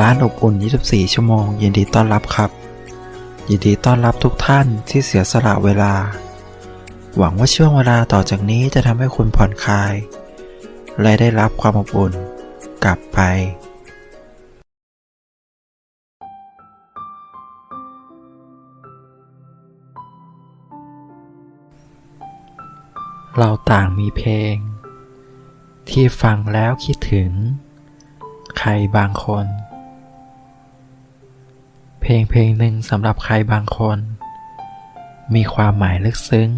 ร้านอบอุ่น 24 ชั่วโมง ยินดีต้อนรับครับ ยินดีต้อนรับทุกท่านที่เสียสละเวลา หวังว่าช่วงเวลาต่อจากนี้จะทำให้คุณผ่อนคลาย และได้รับความอบอุ่น กลับไป เราต่างมีเพลง ที่ฟังแล้วคิดถึงใครบางคน เพลงเพลงหนึ่งสำหรับใครบางคน มีความหมายลึกซึ้ง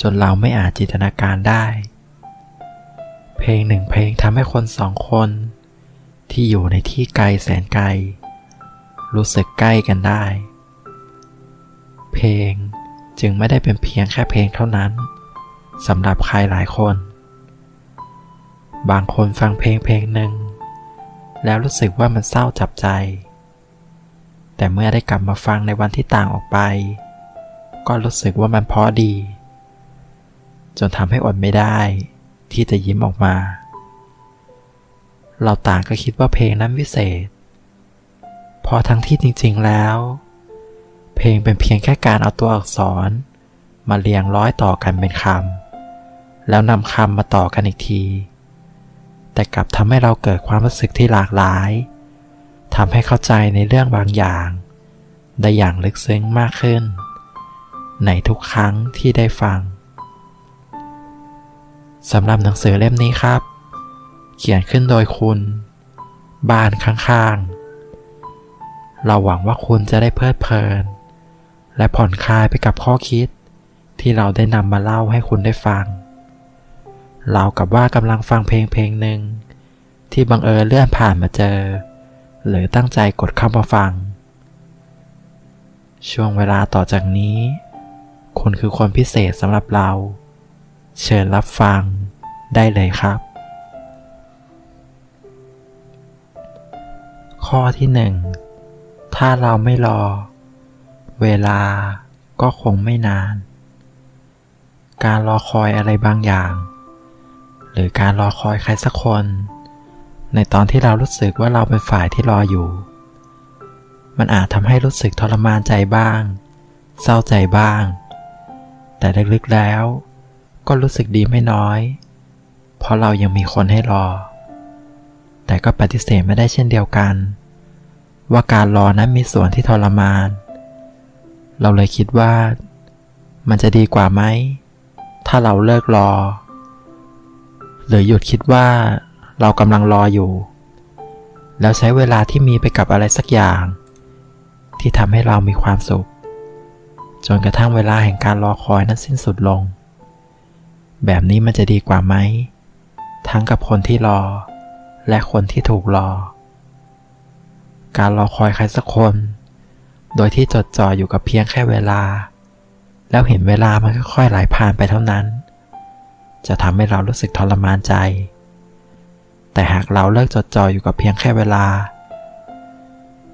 จนเราไม่อาจจินตนาการได้ เพลงหนึ่งเพลงทำให้คนสองคน ที่อยู่ในที่ไกลแสนไกล รู้สึกใกล้กันได้ เพลงจึงไม่ได้เป็นเพียงแค่เพลงเท่านั้นสำหรับใครหลายคน บางคนฟังเพลงเพลงหนึ่ง แล้วรู้สึกว่ามันเศร้าจับใจ แต่เมื่อได้กลับมาฟังในวันที่ต่างออกไป ก็รู้สึกว่ามันเพราะดี จนทำให้อดไม่ได้ ที่จะยิ้มออกมา เราต่างก็คิดว่าเพลงนั้นวิเศษพราะทั้งที่จริง ๆแล้ว เพลงเป็นเพียงแค่การเอาตัวอักษร มาเรียงร้อยต่อกันเป็นคำแล้วนำคำมาต่อกันอีกที แต่กลับทำให้เราเกิดความรู้สึกที่หลากหลาย ทำให้เข้าใจในเรื่องบางอย่าง ได้อย่างลึกซึ้งมากขึ้น ในทุกครั้งที่ได้ฟังสำหรับหนังสือเล่มนี้ครับ เขียนขึ้นโดยคุณ บ้านข้างๆ เราหวังว่าคุณจะได้เพลิดเพลิน และผ่อนคลายไปกับข้อคิด ที่เราได้นำมาเล่าให้คุณได้ฟัง เรากับว่ากำลังฟังเพลงเพลงหนึ่งที่บังเอิญเลื่อนผ่านมาเจอ หรือตั้งใจกดเข้ามาฟัง ช่วงเวลาต่อจากนี้ คุณคือคนพิเศษสำหรับเรา เชิญรับฟังได้เลยครับ ข้อที่หนึ่งถ้าเราไม่รอ เวลาก็คงไม่นาน การรอคอยอะไรบางอย่าง หรือการรอคอยใครสักคน ในตอนที่เรารู้สึกว่าเราเป็นฝ่ายที่รออยู่ มันอาจทำให้รู้สึกทรมานใจบ้าง เศร้าใจบ้าง แต่ลึกๆแล้ว ก็รู้สึกดีไม่น้อย เพราะเรายังมีคนให้รอ แต่ก็ปฏิเสธไม่ได้เช่นเดียวกัน ว่าการรอนั้นมีส่วนที่ทรมาน เราเลยคิดว่า มันจะดีกว่าไหม ถ้าเราเลิกรอ หรือหยุดคิดว่า เรากำลังรออยู่ แล้วใช้เวลาที่มีไปกับอะไรสักอย่าง ที่ทำให้เรามีความสุข จนกระทั่งเวลาแห่งการรอคอยนั้นสิ้นสุดลง แบบนี้มันจะดีกว่าไหม ทั้งกับคนที่รอ และคนที่ถูกรอ การรอคอยใครสักคน โดยที่จดจ่ออยู่กับเพียงแค่เวลา แล้วเห็นเวลามันค่อยๆไหลผ่านไปเท่านั้นจะทำให้เรารู้สึกทรมานใจ แต่หากเราเลิกจดจ่ออยู่กับเพียงแค่เวลา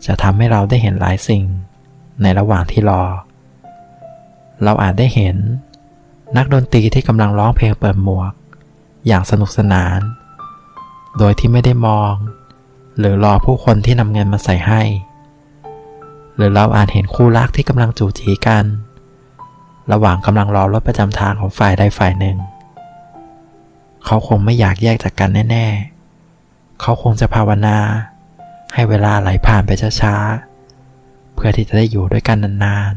จะทำให้เราได้เห็นหลายสิ่ง ในระหว่างที่รอ เราอาจได้เห็น นักดนตรีที่กำลังร้องเพลงเปิดหมวก อย่างสนุกสนาน โดยที่ไม่ได้มอง หรือรอผู้คนที่นำเงินมาใส่ให้ หรือเราอาจเห็นคู่รักที่กำลังจูจีกัน ระหว่างกำลังรอรถประจำทางของฝ่ายใดฝ่ายหนึ่ง เขาคงไม่อยากแยกจากกันแน่ ๆ เขาคงจะภาวนา ให้เวลาไหลผ่านไปช้าๆ เพื่อที่จะได้อยู่ด้วยกันนาน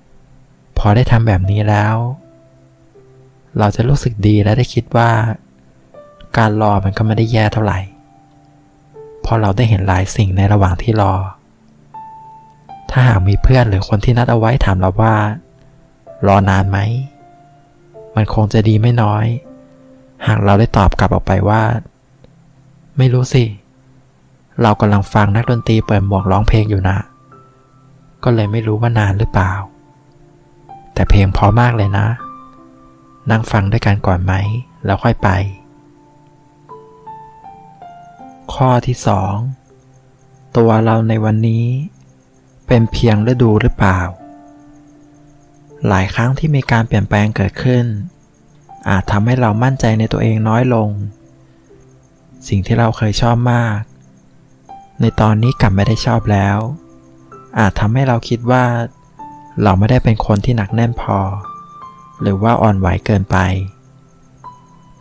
ๆ พอได้ทำแบบนี้แล้ว เราจะรู้สึกดีและได้คิดว่า การรอมันก็ไม่ได้แย่เท่าไหร่ เพราะเราได้เห็นหลายสิ่งในระหว่างที่รอ ถ้าหากมีเพื่อนหรือคนที่นัดเอาไว้ถามเราว่า รอนานไหม มันคงจะดีไม่น้อย หากเราได้ตอบกลับออกไปว่า ไม่รู้สิ เรากำลังฟังนักดนตรีเปิดหมวกร้องเพลงอยู่นะ ก็เลยไม่รู้ว่านานหรือเปล่า แต่เพลงเพราะมากเลยนะ นั่งฟังด้วยกันก่อนไหม แล้วค่อยไป ข้อที่สอง ตัวเราในวันนี้เป็นเพียงฤดูหรือเปล่า หลายครั้งที่มีการเปลี่ยนแปลงเกิดขึ้น อาจทำให้เรามั่นใจในตัวเองน้อยลง สิ่งที่เราเคยชอบมาก ในตอนนี้กลับไม่ได้ชอบแล้ว อาจทำให้เราคิดว่า เราไม่ได้เป็นคนที่หนักแน่นพอ หรือว่าอ่อนไหวเกินไป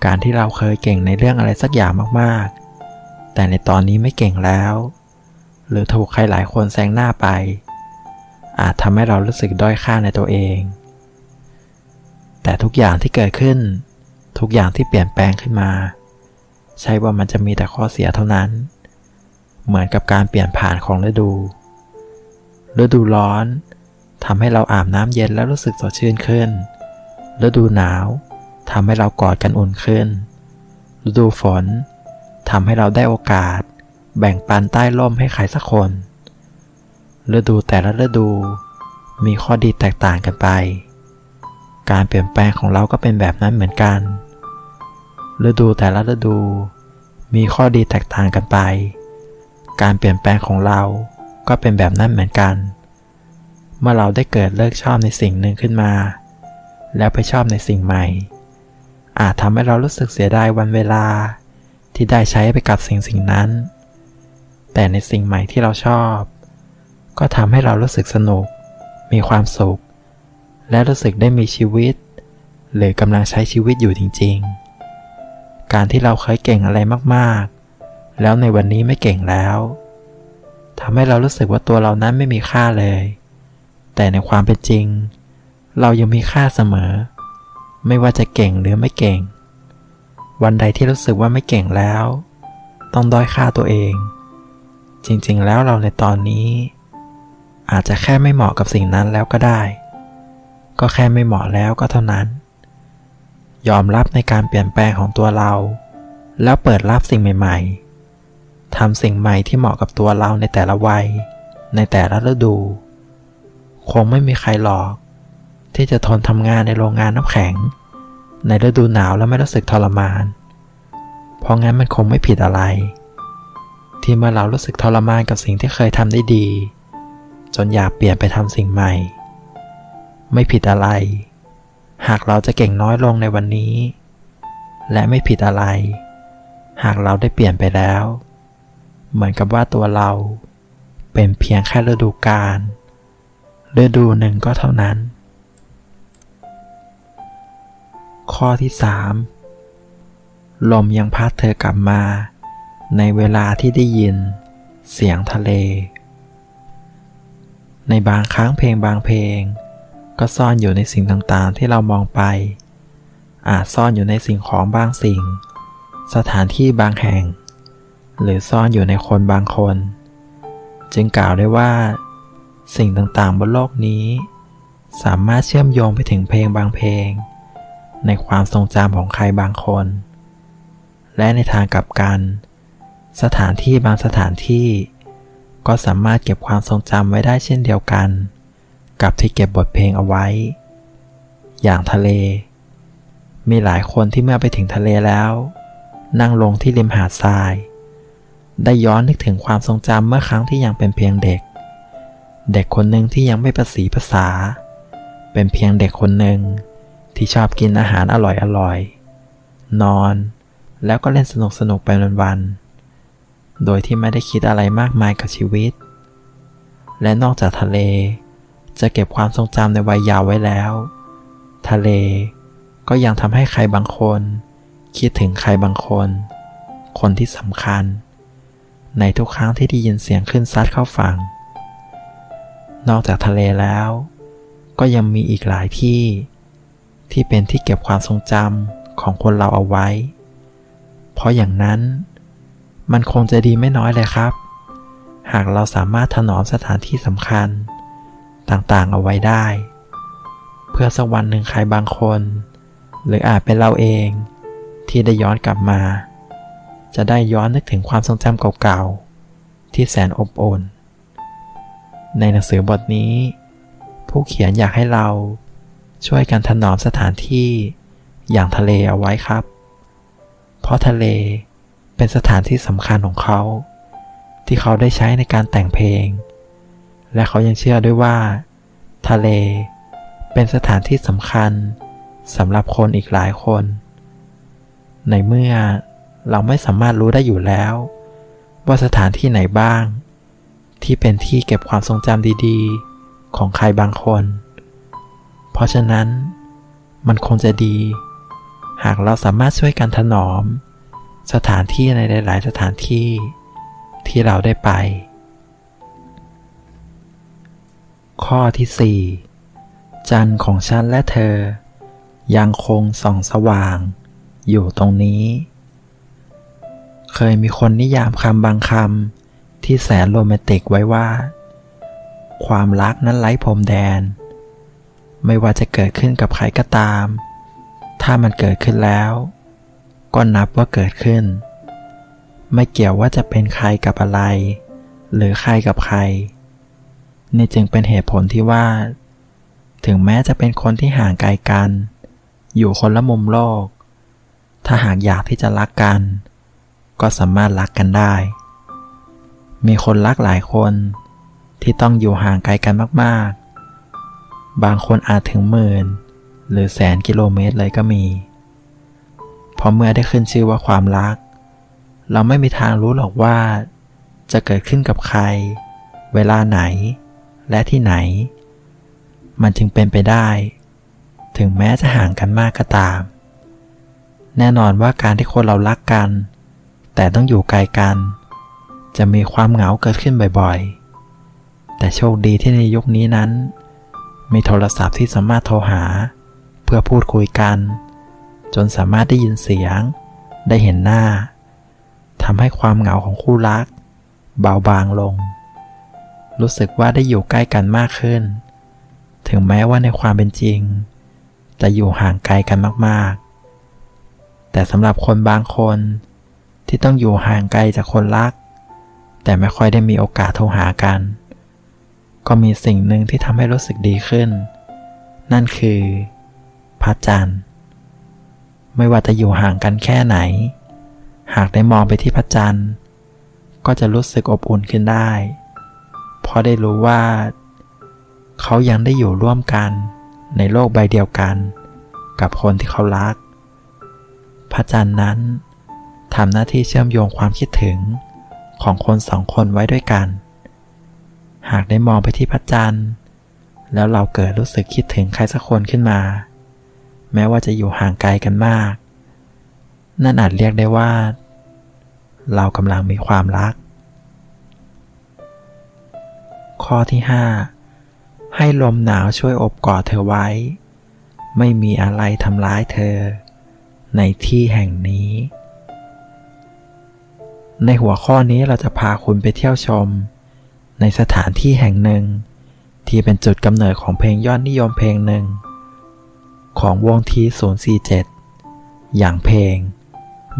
การที่เราเคยเก่งในเรื่องอะไรสักอย่างมากๆ แต่ในตอนนี้ไม่เก่งแล้ว หรือถูกใครหลายคนแซงหน้าไป อาจทำให้เรารู้สึกด้อยค่าในตัวเอง แต่ทุกอย่างที่เกิดขึ้น ทุกอย่างที่เปลี่ยนแปลงขึ้นมา ใช่ว่ามันจะมีแต่ข้อเสียเท่านั้น เหมือนกับการเปลี่ยนผ่านของฤดู ฤดูร้อนทำให้เราอาบน้ำเย็นแล้วรู้สึกสดชื่นขึ้น ฤดูหนาวทำให้เรากอดกันอุ่นขึ้น ฤดูฝนทำให้เราได้โอกาส แบ่งปันใต้ร่มให้ใครสักคน ฤดูแต่ละฤดูมีข้อดีแตกต่างกันไป การเปลี่ยนแปลงของเราก็เป็นแบบนั้นเหมือนกัน ฤดูแต่ละฤดู มีข้อดีแตกต่างกันไป การเปลี่ยนแปลงของเราก็เป็นแบบนั้นเหมือนกัน เมื่อเราได้เกิดเลิกชอบในสิ่งหนึ่งขึ้นมา แล้วไปชอบในสิ่งใหม่ อาจทำให้เรารู้สึกเสียดายวันเวลาที่ได้ใช้ไปกับสิ่งสิ่งนั้น แต่ในสิ่งใหม่ที่เราชอบ ก็ทำให้เรารู้สึกสนุก มีความสุข และรู้สึกได้มีชีวิต หรือกำลังใช้ชีวิตอยู่จริง ๆ การที่เราเคยเก่งอะไรมากๆ แล้วในวันนี้ไม่เก่งแล้วทำให้เรารู้สึกว่าตัวเรานั้นไม่มีค่าเลย แต่ในความเป็นจริง เรายังมีค่าเสมอ ไม่ว่าจะเก่งหรือไม่เก่ง วันใดที่รู้สึกว่าไม่เก่งแล้ว ต้องด้อยค่าตัวเอง จริงๆ แล้วเราในตอนนี้ อาจจะแค่ไม่เหมาะกับสิ่งนั้นแล้วก็ได้ ก็แค่ไม่เหมาะแล้วก็เท่านั้น ยอมรับในการเปลี่ยนแปลงของตัวเรา แล้วเปิดรับสิ่งใหม่ ๆทำสิ่งใหม่ที่เหมาะกับตัวเราในแต่ละวัย ในแต่ละฤดู คงไม่มีใครหรอก ที่จะทนทำงานในโรงงานน้ำแข็ง ในฤดูหนาวแล้วไม่รู้สึกทรมาน เพราะงั้นมันคงไม่ผิดอะไร ที่เมื่อเรารู้สึกทรมานกับสิ่งที่เคยทำได้ดี จนอยากเปลี่ยนไปทำสิ่งใหม่ ไม่ผิดอะไร หากเราจะเก่งน้อยลงในวันนี้ และไม่ผิดอะไร หากเราได้เปลี่ยนไปแล้ว เหมือนกับว่าตัวเราเป็นเพียงแค่ฤดูกาลฤดูหนึ่งก็เท่านั้น ข้อที่3ลมยังพัดเธอกลับมา ในเวลาที่ได้ยิน เสียงทะเล ในบางครั้งเพลงบางเพลง ก็ซ่อนอยู่ในสิ่งต่างๆ ที่เรามองไป อาจซ่อนอยู่ในสิ่งของบางสิ่ง สถานที่บางแห่ง หรือซ่อนอยู่ในคนบางคน จึงกล่าวได้ว่า สิ่งต่างๆ บนโลกนี้ สามารถเชื่อมโยงไปถึงเพลงบางเพลง ในความทรงจำของใครบางคน และในทางกลับกัน สถานที่บางสถานที่ ก็สามารถเก็บความทรงจำไว้ได้เช่นเดียวกัน กับที่เก็บบทเพลงเอาไว้ อย่างทะเล มีหลายคนที่เมื่อไปถึงทะเลแล้ว นั่งลงที่ริมหาดทราย ได้ย้อนนึกถึงความทรงจำเมื่อครั้งที่ยังเป็นเพียงเด็ก เด็กคนหนึ่งที่ยังไม่ประสีภาษา เป็นเพียงเด็กคนหนึ่งที่ชอบกินอาหารอร่อยๆนอนแล้วก็เล่นสนุกสนุกไปวันๆ โดยที่ไม่ได้คิดอะไรมากมายกับชีวิต และนอกจากทะเล จะเก็บความทรงจำในวัยยาวไว้แล้ว ทะเลก็ยังทำให้ใครบางคน คิดถึงใครบางคน คนที่สำคัญ ในทุกครั้งที่ได้ยินเสียงขึ้นซัดเข้าฝั่ง นอกจากทะเลแล้ว ก็ยังมีอีกหลายที่ ที่เป็นที่เก็บความทรงจำของคนเราเอาไว้ เพราะอย่างนั้น มันคงจะดีไม่น้อยเลยครับ หากเราสามารถถนอมสถานที่สำคัญ ต่างๆเอาไว้ได้ เพื่อสักวันหนึ่งใครบางคน หรืออาจเป็นเราเองที่ได้ย้อนกลับมา จะได้ย้อนนึกถึงความทรงจำเก่าๆ ที่แสนอบอุ่นในหนังสือบทนี้ ผู้เขียนอยากให้เราช่วยกันถนอมสถานที่อย่างทะเลเอาไว้ครับ เพราะทะเลเป็นสถานที่สำคัญของเขา ที่เขาได้ใช้ในการแต่งเพลง และเขายังเชื่อด้วยว่า ทะเล เป็นสถานที่สำคัญสำหรับคนอีกหลายคน ในเมื่อเราไม่สามารถรู้ได้อยู่แล้ว ว่าสถานที่ไหนบ้าง ที่เป็นที่เก็บความทรงจำดีๆ ของใครบางคน เพราะฉะนั้น มันคงจะดี หากเราสามารถช่วยกันถนอม สถานที่ในหลาย ๆ สถานที่ที่เราได้ไป ข้อที่4จันทร์ของฉันและเธอ ยังคงส่องสว่าง อยู่ตรงนี้ เคยมีคนนิยามคำบางคำที่แสนโรแมนติกไว้ว่า ความรักนั้นไร้พรมแดน ไม่ว่าจะเกิดขึ้นกับใครก็ตาม ถ้ามันเกิดขึ้นแล้ว ก็นับว่าเกิดขึ้น ไม่เกี่ยวว่าจะเป็นใครกับอะไร หรือใครกับใคร นี่จึงเป็นเหตุผลที่ว่า ถึงแม้จะเป็นคนที่ห่างไกลกัน อยู่คนละมุมโลก ถ้าหากอยากที่จะรักกัน ก็สามารถรักกันได้ มีคนรักหลายคนที่ต้องอยู่ห่างไกลกันมาก ๆ บางคนอาจถึงหมื่น หรือแสนกิโลเมตรเลยก็มีพราะเมื่อได้ขึ้นชื่อว่าความรัก เราไม่มีทางรู้หรอกว่า จะเกิดขึ้นกับใคร เวลาไหน และที่ไหน มันจึงเป็นไปได้ ถึงแม้จะห่างกันมากก็ตาม แน่นอนว่าการที่คนเรารักกัน แต่ต้องอยู่ไกลกัน จะมีความเหงาเกิดขึ้นบ่อยๆ แต่โชคดีที่ในยุคนี้นั้น มีโทรศัพท์ที่สามารถโทรหา เพื่อพูดคุยกัน จนสามารถได้ยินเสียง ได้เห็นหน้าทำให้ความเหงาของคู่รัก เบาบางลง รู้สึกว่าได้อยู่ใกล้กันมากขึ้น ถึงแม้ว่าในความเป็นจริง จะอยู่ห่างไกลกันมากๆ แต่สำหรับคนบางคนที่ต้องอยู่ห่างไกลจากคนรัก แต่ไม่ค่อยได้มีโอกาสโทรหากัน ก็มีสิ่งหนึ่งที่ทำให้รู้สึกดีขึ้น นั่นคือพระจันทร์ ไม่ว่าจะอยู่ห่างกันแค่ไหน หากได้มองไปที่พระจันทร์ ก็จะรู้สึกอบอุ่นขึ้นได้ เพราะได้รู้ว่า เขายังได้อยู่ร่วมกันในโลกใบเดียวกัน กับคนที่เขารัก พระจันทร์นั้นทำหน้าที่เชื่อมโยงความคิดถึงของคนสองคนไว้ด้วยกัน หากได้มองไปที่พระจันทร์แล้วเราเกิดรู้สึกคิดถึงใครสักคนขึ้นมา แม้ว่าจะอยู่ห่างไกลกันมาก นั่นอาจเรียกได้ว่า เรากำลังมีความรัก ข้อที่ 5 ให้ลมหนาวช่วยอบกอดเธอไว้ ไม่มีอะไรทำร้ายเธอ ในที่แห่งนี้ ในหัวข้อนี้เราจะพาคุณไปเที่ยวชม ในสถานที่แห่งหนึ่ง ที่เป็นจุดกำเนิดของเพลงยอดนิยมเพลงหนึ่ง ของวงที047 อย่างเพลง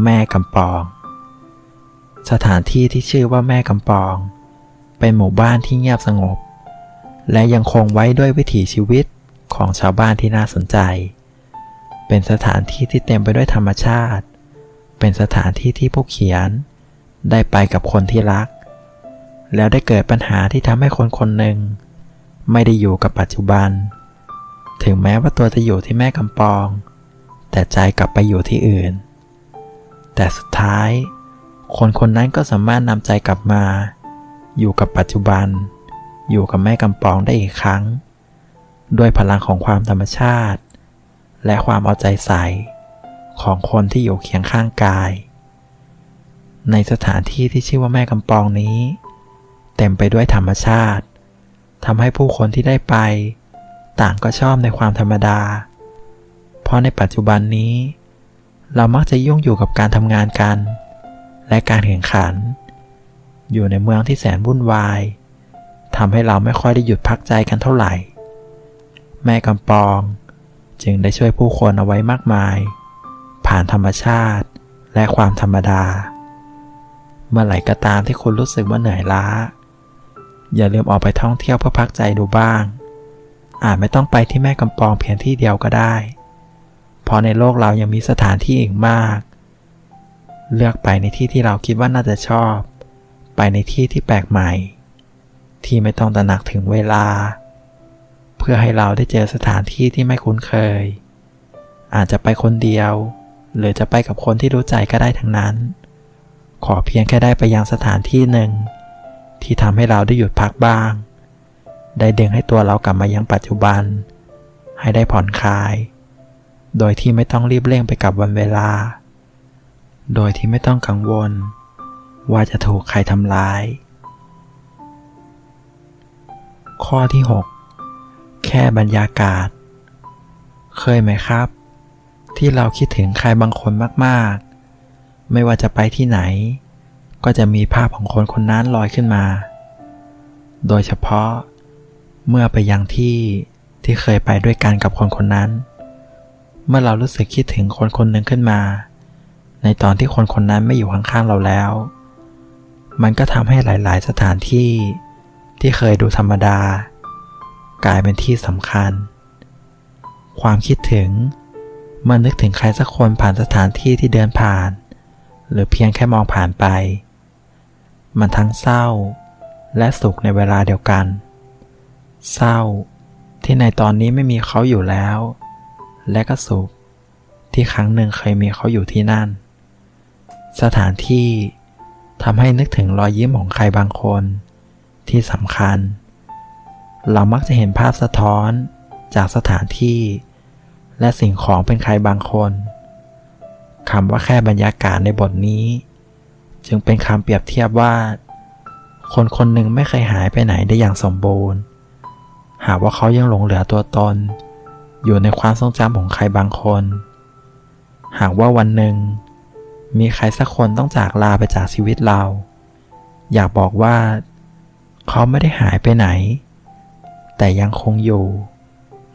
แม่กำปอง สถานที่ที่ชื่อว่าแม่กำปอง เป็นหมู่บ้านที่เงียบสงบ และยังคงไว้ด้วยวิถีชีวิตของชาวบ้านที่น่าสนใจ เป็นสถานที่ที่เต็มไปด้วยธรรมชาติ เป็นสถานที่ที่ผู้เขียน ได้ไปกับคนที่รัก แล้วได้เกิดปัญหาที่ทำให้คนคนหนึ่ง ไม่ได้อยู่กับปัจจุบัน ถึงแม้ว่าตัวจะอยู่ที่แม่กำปอง แต่ใจกลับไปอยู่ที่อื่น แต่สุดท้าย คนคนนั้นก็สามารถนำใจกลับมา อยู่กับปัจจุบัน อยู่กับแม่กำปองได้อีกครั้ง ด้วยพลังของความธรรมชาติ และความเอาใจใส่ของคนที่อยู่เคียงข้างกาย ในสถานที่ที่ชื่อว่าแม่กำปองนี้ เต็มไปด้วยธรรมชาติทำให้ผู้คนที่ได้ไป ต่างก็ชอบในความธรรมดา เพราะในปัจจุบันนี้ เรามักจะยุ่งอยู่กับการทำงานกัน และการแข่งขัน อยู่ในเมืองที่แสนวุ่นวายทำให้เราไม่ค่อยได้หยุดพักใจกันเท่าไหร่ แม่กำปองจึงได้ช่วยผู้คนเอาไว้มากมาย ผ่านธรรมชาติและความธรรมดา เมื่อไหร่ก็ตามที่คุณรู้สึกว่าเหนื่อยล้า อย่าลืมออกไปท่องเที่ยวเพื่อพักใจดูบ้าง อาจไม่ต้องไปที่แม่กำปองเพียงที่เดียวก็ได้ เพราะในโลกเรายังมีสถานที่อีกมาก เลือกไปในที่ที่เราคิดว่าน่าจะชอบ ไปในที่ที่แปลกใหม่ ที่ไม่ต้องตระหนักถึงเวลา เพื่อให้เราได้เจอสถานที่ที่ไม่คุ้นเคย อาจจะไปคนเดียว หรือจะไปกับคนที่รู้ใจก็ได้ทั้งนั้น ขอเพียงแค่ได้ไปยังสถานที่หนึ่ง ที่ทำให้เราได้หยุดพักบ้าง ได้ดึงให้ตัวเรากลับมายังปัจจุบัน ให้ได้ผ่อนคลาย โดยที่ไม่ต้องรีบเร่งไปกับวันเวลา โดยที่ไม่ต้องกังวล ว่าจะถูกใครทำร้าย ข้อที่ 6 แค่บรรยากาศ เคยไหมครับ ที่เราคิดถึงใครบางคนมากๆ ไม่ว่าจะไปที่ไหน ก็จะมีภาพของคนคนนั้นลอยขึ้นมา โดยเฉพาะเมื่อไปยังที่ที่เคยไปด้วยกันกับคนคนนั้น เมื่อเรารู้สึกคิดถึงคนคนหนึ่งขึ้นมา ในตอนที่คนคนนั้นไม่อยู่ข้างๆเราแล้ว มันก็ทำให้หลาย ๆ สถานที่ ที่เคยดูธรรมดา กลายเป็นที่สำคัญ ความคิดถึงเมื่อนึกถึงใครสักคนผ่านสถานที่ที่เดินผ่าน หรือเพียงแค่มองผ่านไป มันทั้งเศร้า และสุขในเวลาเดียวกัน เศร้าที่ในตอนนี้ไม่มีเขาอยู่แล้ว และก็สุขที่ครั้งหนึ่งเคยมีเขาอยู่ที่นั่น สถานที่ ทำให้นึกถึงรอยยิ้มของใครบางคน ที่สำคัญ เรามักจะเห็นภาพสะท้อนจากสถานที่ และสิ่งของเป็นใครบางคนคำว่าแค่บรรยากาศในบทนี้ จึงเป็นคำเปรียบเทียบว่า คนคนหนึ่งไม่เคยหายไปไหนได้อย่างสมบูรณ์ หากว่าเขายังหลงเหลือตัวตน อยู่ในความทรงจำของใครบางคน หากว่าวันหนึ่ง มีใครสักคนต้องจากลาไปจากชีวิตเรา อยากบอกว่า เขาไม่ได้หายไปไหน แต่ยังคงอยู่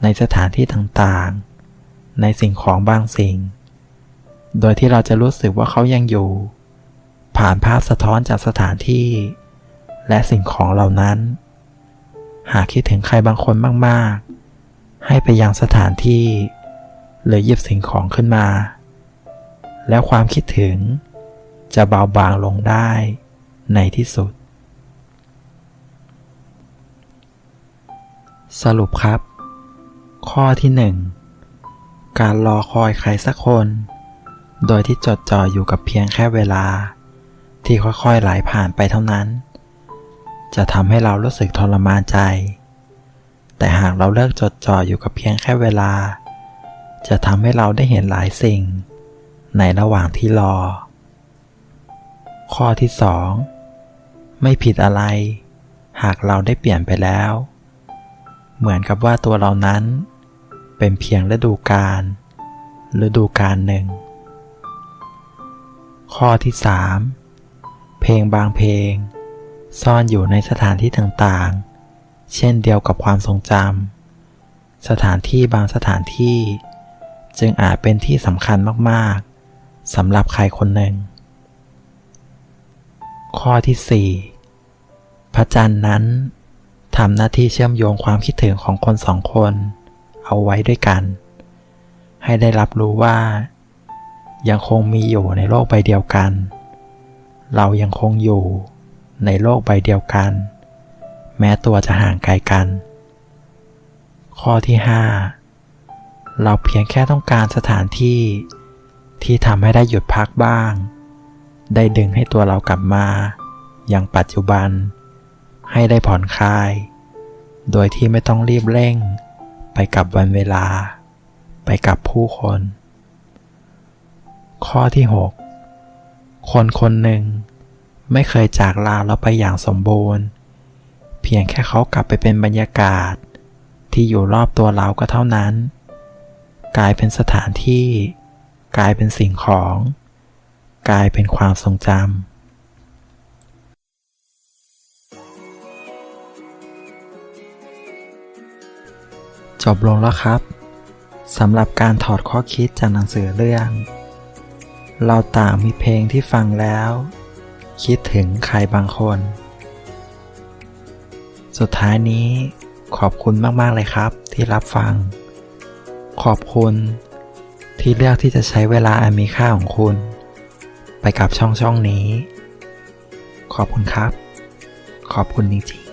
ในสถานที่ต่างๆ ในสิ่งของบางสิ่ง โดยที่เราจะรู้สึกว่าเขายังอยู่ ผ่านภาพสะท้อนจากสถานที่ และสิ่งของเหล่านั้น หากคิดถึงใครบางคนมากๆ ให้ไปยังสถานที่ หรือหยิบสิ่งของขึ้นมา แล้วความคิดถึง จะเบาบางลงได้ในที่สุด สรุปครับ ข้อที่1การรอคอยใครสักคน โดยที่จดจ่ออยู่กับเพียงแค่เวลา ที่ค่อยๆไหลผ่านไปเท่านั้น จะทำให้เรารู้สึกทรมานใจ แต่หากเราเลิกจดจ่ออยู่กับเพียงแค่เวลา จะทำให้เราได้เห็นหลายสิ่ง ในระหว่างที่รอ ข้อที่2ไม่ผิดอะไร หากเราได้เปลี่ยนไปแล้ว เหมือนกับว่าตัวเรานั้น เป็นเพียงฤดูกาลฤดูกาลหนึ่ง ข้อที่3เพลงบางเพลง ซ่อนอยู่ในสถานที่ต่างๆ เช่นเดียวกับความทรงจำสถานที่บางสถานที่ จึงอาจเป็นที่สำคัญมาก สำหรับใครคนหนึ่ง ข้อที่4พระจันทร์นั้นทำหน้าที่เชื่อมโยงความคิดถึงของคนสองคน เอาไว้ด้วยกัน ให้ได้รับรู้ว่า ยังคงมีอยู่ในโลกใบเดียวกัน เรายังคงอยู่ในโลกใบเดียวกัน แม้ตัวจะห่างไกลกัน ข้อที่ 5 เราเพียงแค่ต้องการสถานที่ ที่ทำให้ได้หยุดพักบ้าง ได้ดึงให้ตัวเรากลับมาอย่างปัจจุบัน ให้ได้ผ่อนคลาย โดยที่ไม่ต้องรีบเร่ง ไปกับวันเวลา ไปกับผู้คน ข้อที่ 6 คนคนหนึ่งไม่เคยจากลาเราไปอย่างสมบูรณ์ เพียงแค่เขากลับไปเป็นบรรยากาศ ที่อยู่รอบตัวเราก็เท่านั้น กลายเป็นสถานที่ กลายเป็นสิ่งของ กลายเป็นความทรงจำจบลงแล้วครับสำหรับการถอดข้อคิดจากหนังสือเรื่อง เราต่างมีเพลงที่ฟังแล้ว คิดถึงใครบางคน สุดท้ายนี้ขอบคุณมาก ๆ เลยครับที่รับฟัง ขอบคุณ ที่เลือกที่จะใช้เวลาอันมีค่าของคุณ ไปกับช่องช่องนี้ ขอบคุณครับ ขอบคุณจริง